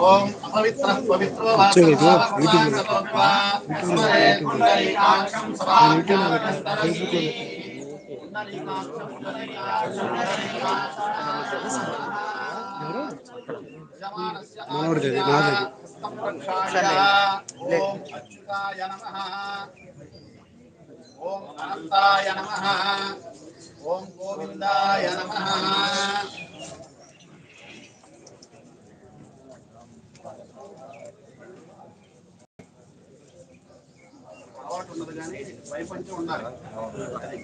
ఓం అపవిత్ర పవిత్ర మనోడిది నాది ఓం అనంతాయ నమ. ఓం గోవిందాయ నమ. అలవాటు ఉన్నది కానీ వైపంచం ఉండాలి. అది.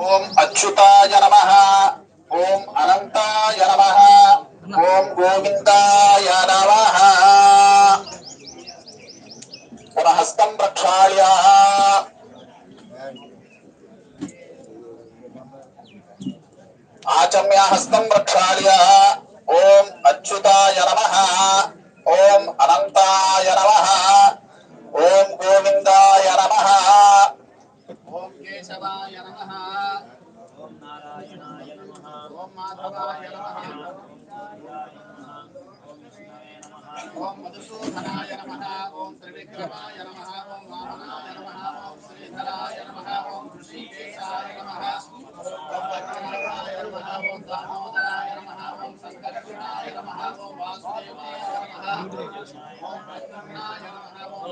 ఓం అచ్యుతాయ నమ. ఓం అనంతాయ నమ. ఓం గోవిందాయ నమ. పునఃస్తం ప్రక్షాళ్య. ఆచమ్య హస్తం ప్రక్షాళ్య. ఓం అచ్యుతాయ నమ. ఓం అనంతాయ నమ. ఓం గోవిందాయ నమ. ఓం కేశవాయ నమ. ఓం నారాయణాయ నమ ఓం మాధవాయ నమ ఓం మధుసూదనాయ నమ ఓం త్రివిక్రమాయ నమ ఓం వామనాయ నమ ఓం శ్రీధరాయ నమ ఓం ఋషికేశాయ నమ ఓం వజ్రనాథాయ నమ ఓం దామోదరాయ నమ ఓం సంకర్షణాయ నమ ఓం వాసుదేవాయ నమ ఓం ప్రద్యుమ్నాయ నమ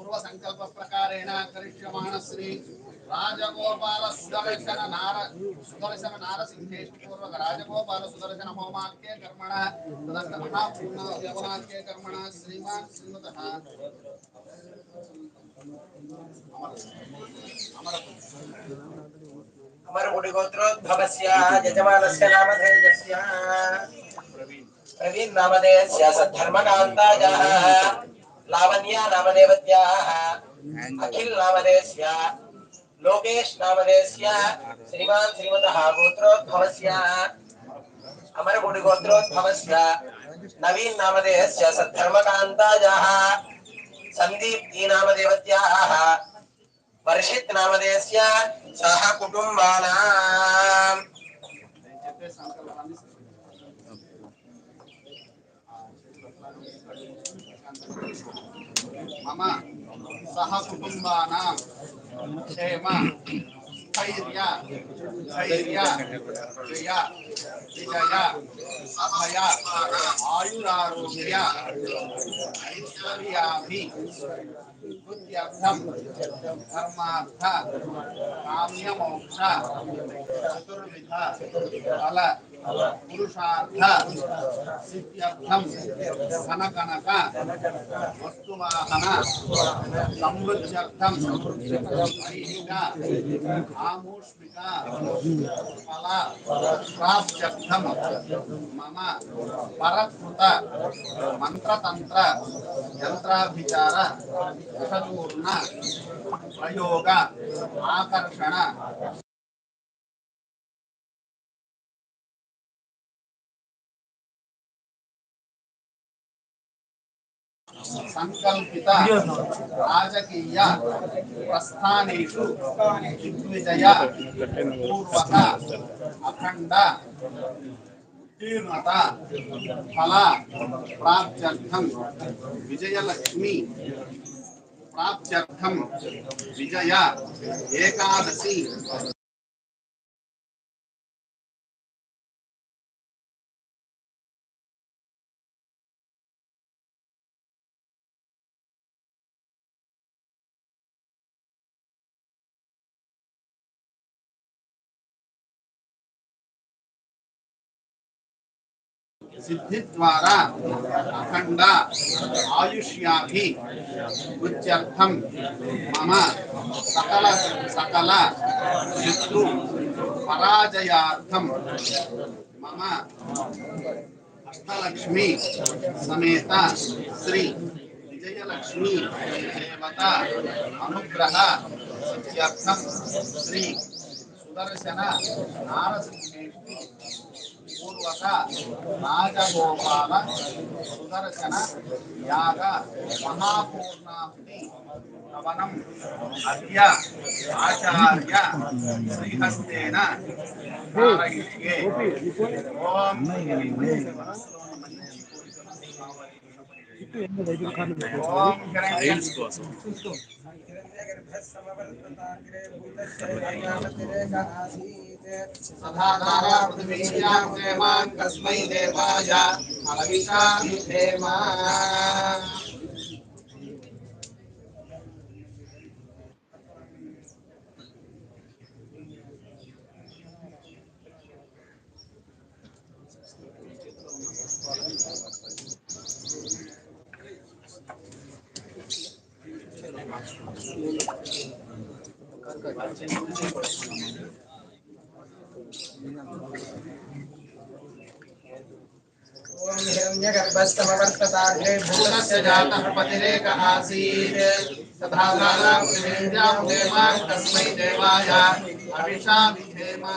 पूर्वसङ्कल्पप्रकारेण करिष्यमाणश्री राजगोपालसुदर्शन नार सुदर्शन नारसिंहेश्वर राजगोपालसुदर्शनहोमाख्ये कर्मण तदर्थपूर्णयवनाख्ये कर्मण श्रीमान् श्रीमतः अमरगुडिगोत्रोद्भवस्याः यजमानस्य नामधेयस्याः। प्रवीण नामधेयस्य सद्धर्मकान्तायाः लावण्या नामदेवत्याः। अखिल नामधेयस्य लोकेश नामधेयस्य श्रीमान् श्रीमतः गोत्रोद्भवस्य। अमरमुनि गोत्रोद्भवस्य नवीन नामधेयस्य सद्धर्मकान्तायाः सन्दीप ई नामदेवत्याः। वर्षित नामधेयस्य सह कुटुम्बानाम्। మమ సహ కుటుంబానాం క్షేమ స్థైర్య ధైర్య జయ విజయ అభయ ఆయురారోగ్య ఐశ్వర్యాభి బుద్ధ్యర్థం ధర్మార్థ కామ్యమోక్ష చతుర్విధ ఫల पुरुषार्थ सिद्ध्यर्थम वस्तुवाहन समृद्ध्यर्थम आमोष्मिका फला प्राप्त्यर्थम मम परकृत मंत्रतंत्र यंत्राभिचार प्रयोग आकर्षण। సంకల్పిత రాజకీయ ప్రస్థానేషు దిగ్విజయ పూర్వక అఖండ ఉత్తీర్ణత ఫల ప్రాప్త్యర్థం విజయలక్ష్మి ప్రాప్త్యర్థం విజయ ఏకాదశి सिद्धिद्वारा अखण्ड आयुष्याभि उच्यर्थम मम सकल सकल शत्रु पराजयार्थम मम अष्टलक्ष्मी समेत श्री विजयलक्ष्मी देवता अनुग्रह सिद्ध्यर्थम श्री सुदर्शन नारसिंहेष्टि సేవక రాజగోపాల సుదర్శన యాగ మహాపూర్ణాహుతి నవనం అద్య ఆచార్య శ్రీహస్తేన ఓం రీల్స్ కోసం కస్మై దేవాయ అలవిషా हिरण्यगर्भस्तमवर्तताग्रे भूतस्य जातः पतिरेक आसीत् तथा धारा पृथिवीयां देवाय अविषामि धेमा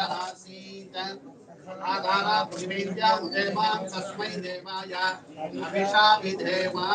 आसीत् आधारा पृथिवीयां देवां कस्मै देवाय अविषामि धेमा